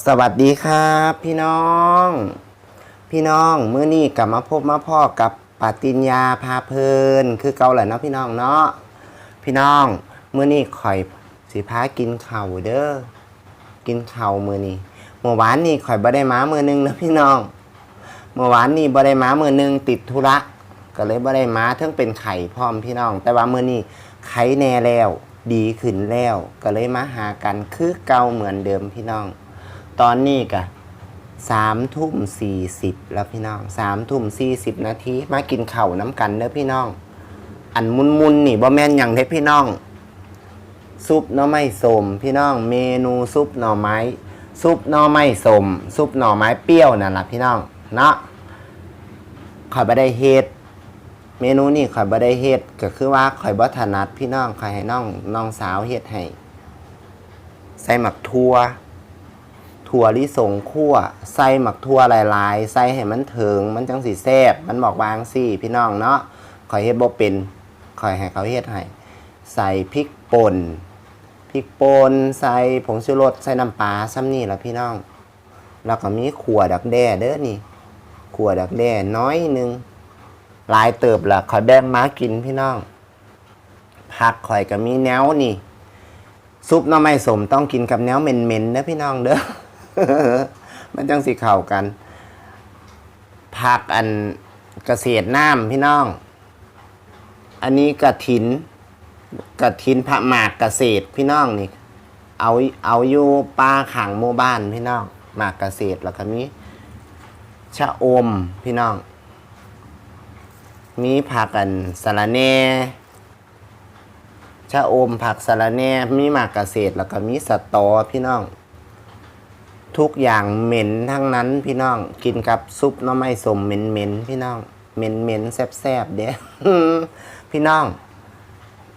สวัสดีครับพี่น้อง พี่น้องเมื้อนี้กลับมาพบมาพ่อกับปาติญญาพาเพลิน คือเกาแหละเนาะพี่น้องเนาะพี่น้องเมื้อนี้ข่อยสิพากินข้าเด้อกินข้ามื้อนี้เมื่อวานนี้ข่อยบ่ได้มามือนึงนะพี่น้องเมื่อวานนี้บ่ได้มามือนึงติดธุระก็เลยบ่ได้มาทั้งเป็นไข่พร้อมพี่น้อง แต่ว่ามื้อนี้ไข้แน่แล้ว ดีขึ้นแล้ว ก็เลยมาหากันคือเก่าเหมือนเดิมพี่น้อง ตอนนี้กะสามทุ่มสี่สิบแล้วพี่น้องสามทุ่มสี่สิบนาทีมากินเข่าน้ำกันเด้อพี่น้อง อันมุนมุนนี่บ่แม่นอย่างเด้พี่น้อง ซุปหน่อไม้สมพี่น้อง เมนูซุปหน่อไม้ ซุปหน่อไม้สมซุปหน่อไม้เปรี้ยวนั่นล่ะพี่น้องเนาะข่อยบ่ได้เฮ็ดเมนูนี่ข่อยบ่ได้เฮ็ดก็คือว่าข่อยบ่ถนัดพี่น้องข่อยให้น้องน้องสาวเฮ็ดให้ใส่หมักทั่ว ถั่วลิสงคั่วใส่หมักทั่วหลายๆใส่ให้มันเถิงมันจังสีแซบมันบอกวางสิพี่น้องเนาะข่อยเฮ็ดบ่เป็นข่อยให้เขาเฮ็ดให้ใส่พริกป่นพริกป่นใส่ผงชูรสใส่น้ำปลาซ้ำนี่ละพี่น้อง แล้วก็มีขั่วดักแด้เด้อนี่ขั่วดักแด้น้อยนึงหลายเติบละข่อยแบ่งมากินพี่น้องผักข่อยก็มีแนวนี่ซุปน้ำไม้สมต้องกินกับแนวเหม็นๆนะพี่น้องเด้อ มันจังสิเข้ากัน ผักอันเกษตรน้ำพี่น้อง อันนี้กระถินกระถินผักหมากเกษตรพี่น้องนี่ เอาเอาอยู่ป้าขังหมู่บ้านพี่น้องหมากเกษตรแล้วก็มีชะอมพี่น้อง มีผักกันสะระแน่ชะอมผักสะระแน่มีหมากเกษตรแล้วก็มีสตอพี่น้อง ทุกอย่างเหม็นทั้งนั้นพี่น้องกินกับซุปน้ำไม้สมเหม็นเหม็นพี่น้องเหม็นเหม็นแซ่บๆเด้พี่น้อง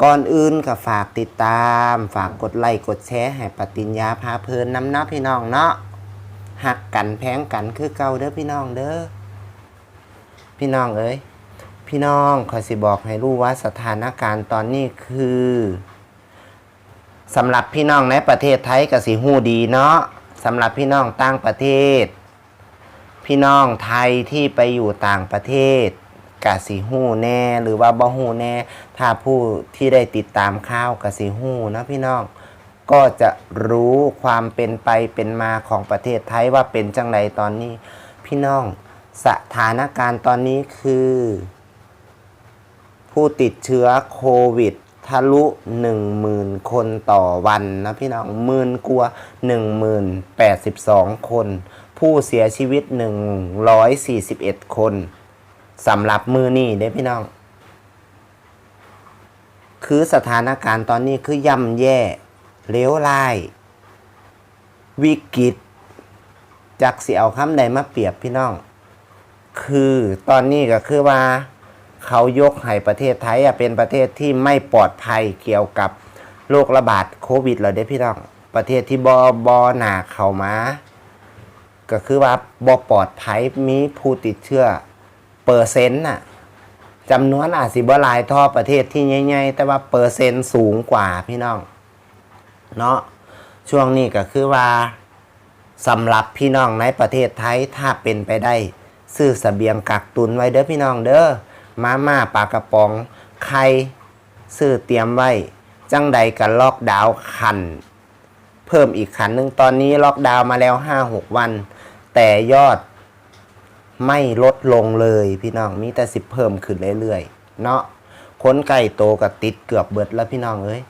ก่อนอื่นก็ฝากติดตาม ฝากกดไลค์กดแชร์ให้ปฏิญญาพาเพลินน้ำนาะพี่น้องเนาะหักกันแพงกันคือเก่าเด้อพี่น้องเด้อพี่น้องเอ้ยพี่น้องขอสิบอกให้รู้ว่าสถานการณ์ตอนนี้คือสำหรับพี่น้องในประเทศไทยกสิหูดีเนาะ สำหรับพี่น้องต่างประเทศ พี่น้องไทยที่ไปอยู่ต่างประเทศกะสิหูแน่หรือว่าบ่หูแน่ ถ้าผู้ที่ได้ติดตามข่าวกะสิหูนะพี่น้องก็จะรู้ความเป็นไปเป็นมาของประเทศไทยว่าเป็นจังไรตอนนี้ พี่น้องสถานการณ์ตอนนี้คือ ผู้ติดเชื้อโควิด ทะลุ10,000คนต่อวันนะพี่น้องหมื่นกว่า10,082คน ผู้เสียชีวิต141คนสำหรับมือนี่เด้พี่น้อง คือสถานการณ์ตอนนี้คือย่ำแย่เลวร้าย วิกฤตจักเสิเอาคำใดมาเปรียบพี่น้อง คือตอนนี้ก็คือว่า เขายกให้ประเทศไทยเป็นประเทศที่ไม่ปลอดภัยเกี่ยวกับโรคระบาดโควิดเหรอเด้พี่น้องประเทศที่บอบอหนาเข้ามา ก็คือว่าบอปลอดภัยมีผู้ติดเชื้อเปอร์เซ็นต์น่ะจำนวนอาจสิบลายท่อประเทศที่ใหญ่ๆแต่ว่าเปอร์เซ็นต์สูงกว่าพี่น้องเนาะช่วงนี้ก็คือว่าสำหรับพี่น้องในประเทศไทยถ้าเป็นไปได้ ซื้อเสบียงกักตุนไว้เด้อพี่น้องเด้อ มาม่าปลากระป๋อง ไข่ซื้อเตรียมไว้ จังใดกันล็อกดาวขัน เพิ่มอีกขันหนึ่งตอนนี้ล็อกดาวมาแล้ว5-6วัน แต่ยอดไม่ลดลงเลยพี่น้องมีแต่สิบเพิ่มขึ้นเรื่อยๆ เนาะคนไก่โตกับติดเกือบเบิดแล้วพี่น้องเอ้ย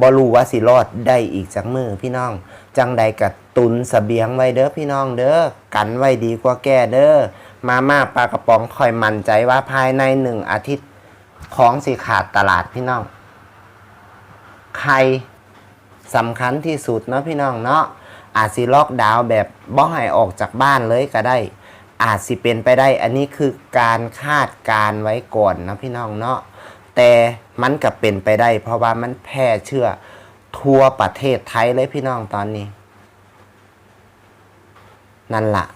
บรูว่าสิรอดได้อีกจากมือพี่น้อง จังใดกับตุนสเสบียงไว้เด้อพี่น้องเด้อกันไว้ดีกว่าแก้เด้อ มาม่าปลากระป๋องคอยมั่นใจว่าภายในหนึ่งอาทิตย์ของสิขาดตลาดพี่น้องใครสำคัญที่สุดเนาะพี่น้องเนาะอาจสิล็อกดาวน์แบบบ่ให้ออกจากบ้านเลยก็ได้ อาจสิเป็นไปได้ อันนี้คือการคาดการไว้ก่อนนะพี่น้องเนาะแต่มันก็เป็นไปได้ เพราะว่ามันแพร่เชื้อทั่วประเทศไทยเลยพี่น้องตอนนี้ นั่นละ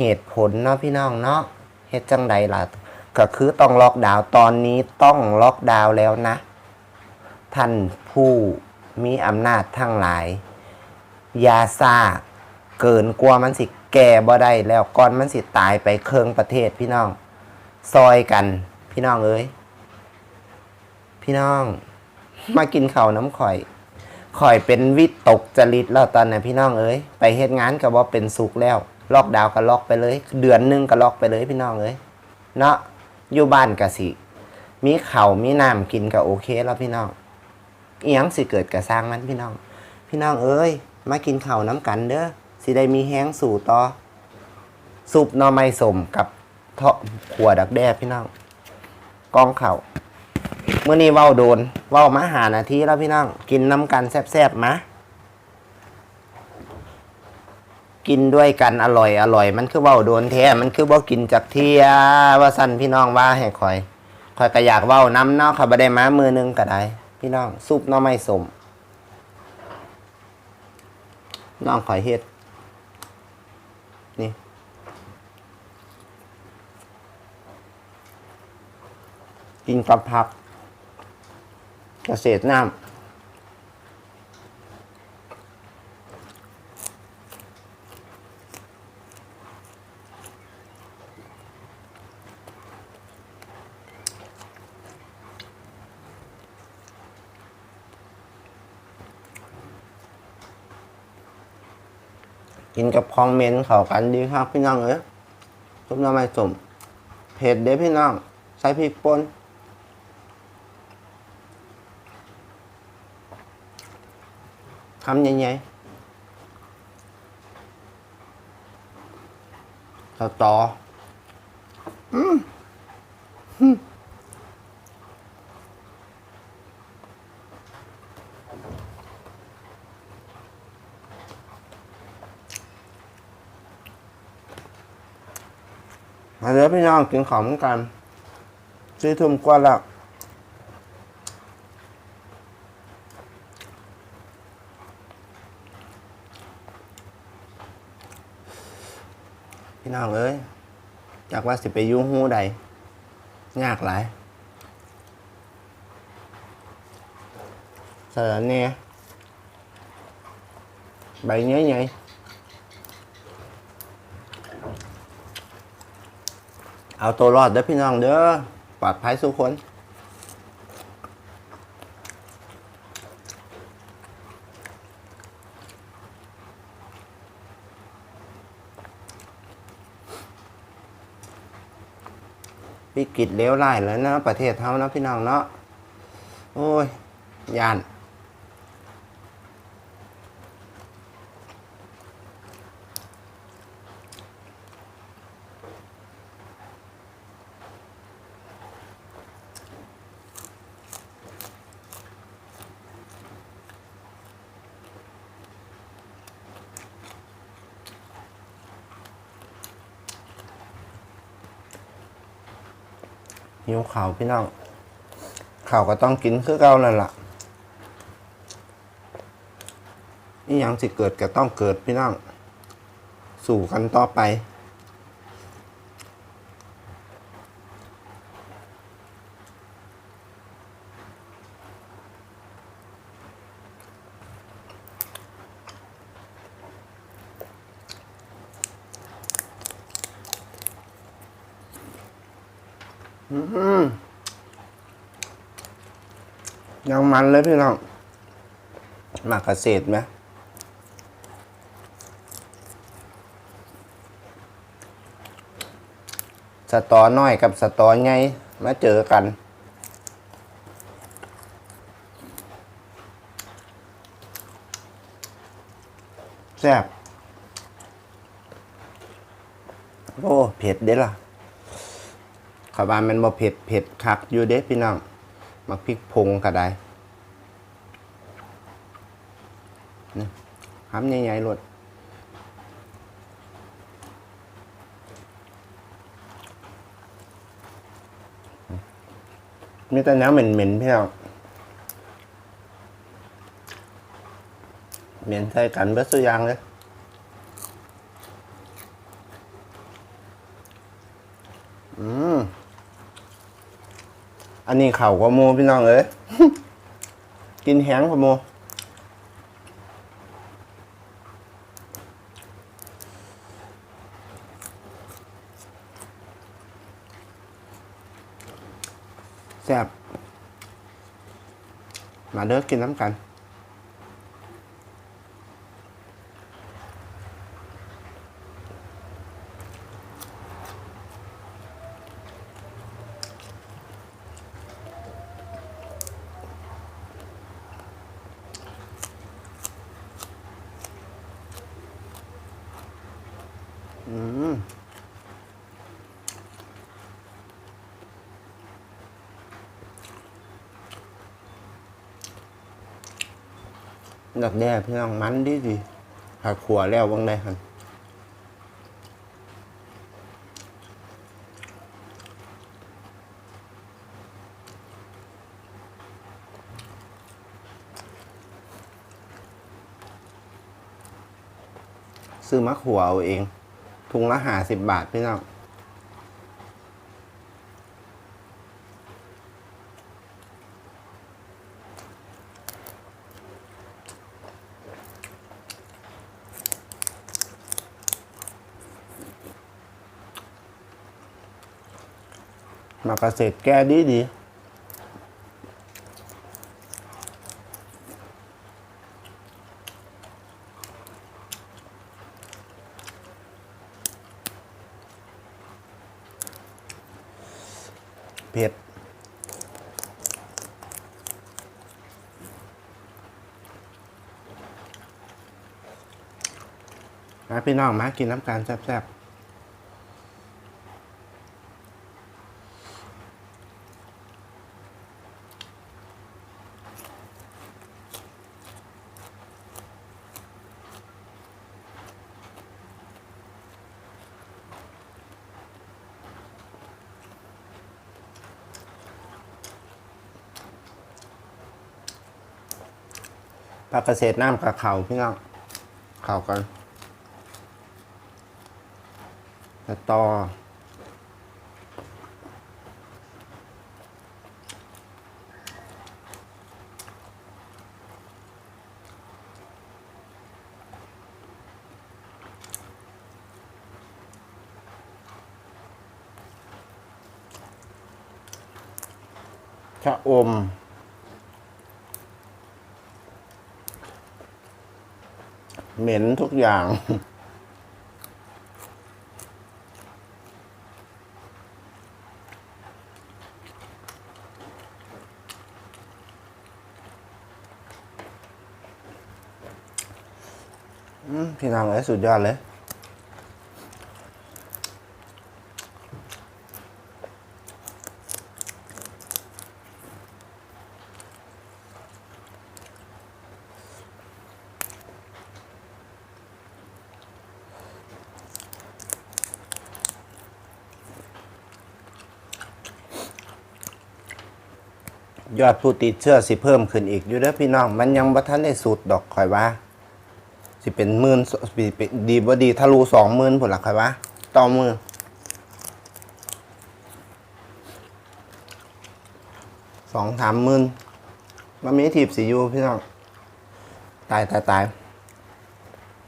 เหตุผลเนาะพี่น้องเนาะเหตุจังใดล่ะก็คือต้องล็อกดาวน์ตอนนี้ต้องล็อกดาวน์แล้วนะ ท่านผู้มีอำนาจทั้งหลาย ยาซาเกินกว่ามันสิแก่บ่ได้แล้วก่อนมันสิตายไปเครื่องประเทศพี่น้อง ซอยกันพี่น้องเอ้ยพี่น้อง มากินข้าวน้ำข่อย ข่อยเป็นวิตกจริตแล้วตอนนี้พี่น้องเอ้ยไปเฮ็ดงานก็บ่เป็นสุขแล้ว ล็อกดาวน์ก็ล็อกไปเลย เดือนหนึงก็ล็อกไปเลยพี่น้องเอ้ยเนาะอยู่บ้านก็สิ มีเข้ามีน้ำกินก็โอเคแล้วพี่น้องเอียงสิเกิดกระสร้างมันพี่น้อง พี่น้องเอ้ย มากินเข้าน้ำกันเด้อสิได้มีแห้งสู่ต่อซุปนอไม้สมกับเทาะขวดักแด้พี่น้องกองเข่าเมื่อนี้เว้าโดนเว้ามาหานาทีแล้วพี่น้อง กินน้ำกันแซ่บๆมา กินด้วยกันอร่อยอร่อย มันคือเว้าโดนแท้มันคือบ่กินจากเทียว่าสั่นพี่น้องว่าให้คอยคอยก็อยากเว้าน้ำเนาะค่ะบ่ได้มามือหนึงก็ได้ พี่น้องซุปน่อไม้สมน้องขอยเฮ็ดนี่กินกับผัก เกษตรน้ำ กับคองเมนเขากันดีครับพี่น้องเอ้ยทุบน้ำไม่สมเผ็ดเด้พี่น้อง ใส่พริกป่นทำใหญ่ๆต่อต่ออืมอืม มาเดี๋ยวพี่น้องกินของกันซื้อทุ่มกว่าล้วพี่น้องเอ้ยจากว่าสิไปยุ่งหูใดยากหลายสารเน่ใบเนี้ยไง เอาตัวรอดเด้อพี่น้องเด้อปลอดภัยสุกคนวิกฤตเลวร้ายแล้วนะ ประเทศเฮานะพี่น้องเนาะโอ้ยยาน ข่าวพี่น้องข่าวก็ต้องกินคือเก่าแล้วล่ะนี่ยังสิเกิดก็ต้องเกิดพี่น้อง สู่กันต่อไป ยัง มันเลยพี่น้องหมากเกษตรไหมสตอน้อยกับสตอใหญ่มาเจอกันแซ่บโอ้เผ็ดเด้ล่ะขาวบานมันบ่เผ็ดเผ็ดคักอยู่เด้พี่น้องมักพริกพงก็ได้ หำใหญ่ๆรดมีแต่น้ำเหม็นๆพี่น้องเหม็นใส่กันเบิดสุยางเลยอืมอันนี้เข่ากว่าโมพี่น้องเอ้ยกินแห้งกว่าโม ซ่บ มาเด้อกินน้ำกัน ดักแด้พี่น้องมันดีดีผักขัวแล้ววังได้ครับซื้อมะขัวเอาเองถุงละหาสิบบาทพี่น้อง มาเกษตรแก้ดีดีเผ็ดมาพี่น้องมากินน้ำกันแซ่บๆ ผักเกษตรน้ำกับเขาพี่น้องเขากันสตอชะอม เหม็นทุกอย่าง พี่นางเลยสุดยอดเลย ยอดผู้ติดเชื้อสิเพิ่มขึ้นอีกอยู่เด้อพี่น้อง มันยังบ่ทันได้สุดดอกคอยว่า สิเป็นหมื่นสิเป็นดีบ่ดีทะลุสองหมื่นผลละคอยว่า ต่อมือสองสามหมื่นมันมีทีบสีอยู่พี่น้อง ตายตายตาย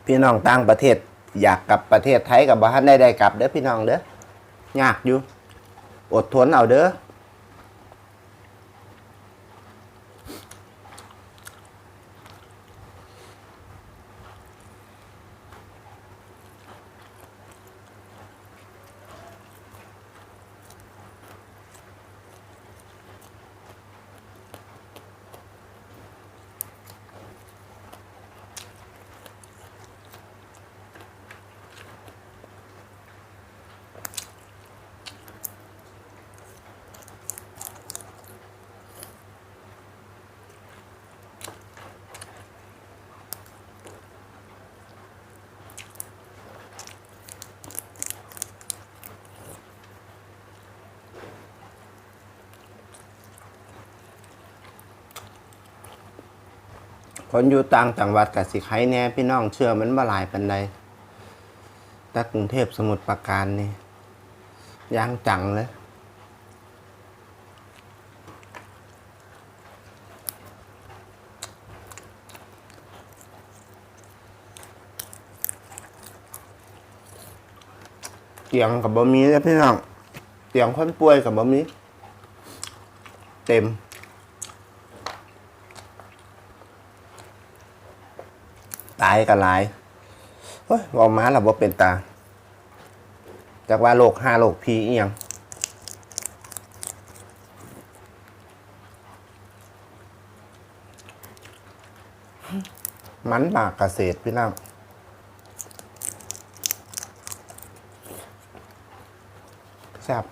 พี่น้องต่างประเทศ อยากกลับประเทศไทยกับบ้านได้ได้กลับเด้อพี่น้องเด้อยากอยู่ อดทนเอาเด้อ คนอยู่ต่างจังหวัดกับสิไข่แน่พี่น้องเชื่อมันบ่หลายปันใดแต่กรุงเทพสมุทรปราการนี่ย่างจังเลยเตียงกับบะหมีแล้วพี่น้องเตียงคนป่วยกับบะหมี่เต็ม ตายกันหลายเฮ้ยเว่ามาแล้วบ่เป็นตา จากว่าโลกห้าโลกพีเอียงมันบากเกษตรพี่น้องแซ่บ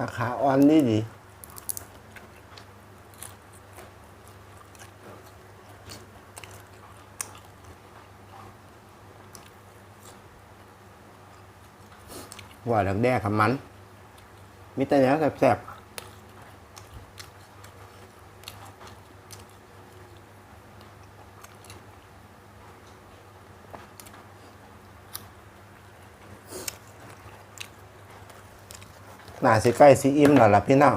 ผักขาอ่อนนี่ดีว่าดักแด้กับมัน มีแต่เนื้อแสบ น่าสิใกล้สิอิ่มแล้วล่ะพี่น้อง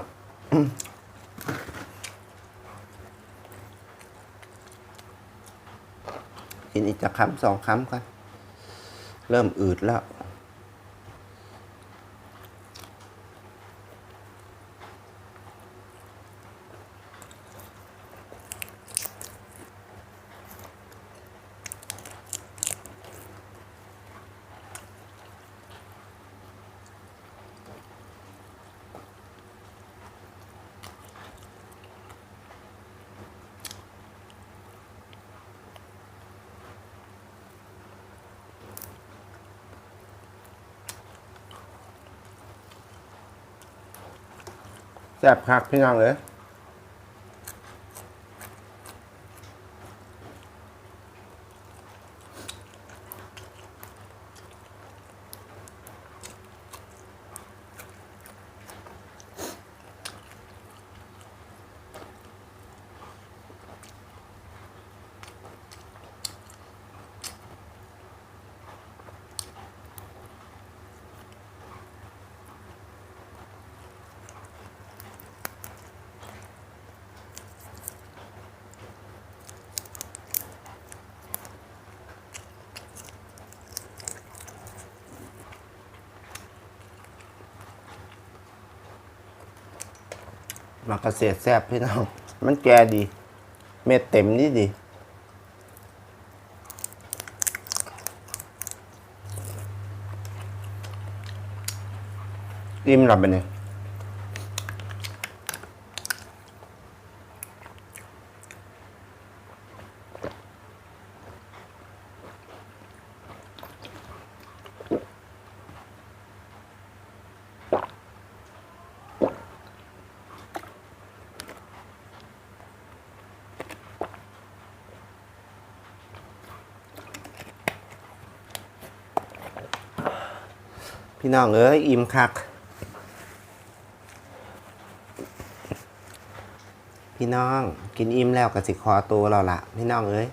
กินอีกจะคำสองคำกันเริ่มอืดแล้ว แซ่บคักพี่น้องเลย มากเกษตรแซ่บพี่น้อง มันแก่ดี เม็ดเต็มนี่ดี อิ่มหลับไปเนี่ย พี่น้องเอ้ยอิ่มคัก พี่น้องกินอิ่มแล้วก็สิคอตัวเราละพี่น้องเอ้ย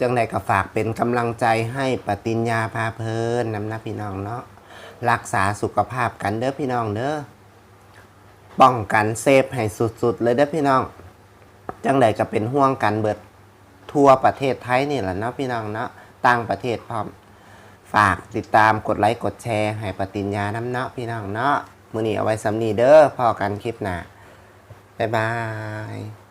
จังใดก็ฝากเป็นกำลังใจให้ปฏิญญาพาเพลินนำนะพี่น้องเนาะรักษาสุขภาพกันเด้อพี่น้องเด้อป้องกันเซฟให้สุดๆ เลยเด้อพี่น้อง จังใดก็เป็นห่วงกันเบิดทั่วประเทศไทยนี่แหละเนาะพี่น้องเนาะต่างประเทศพร้อม ฝากติดตามกดไลค์กดแชร์ให้ปฏิญญาน้ำเนาะพี่น้องเนาะมือนี้เอาไว้สำนีเด้อพอกันคลิปหน้าบ๊ายบาย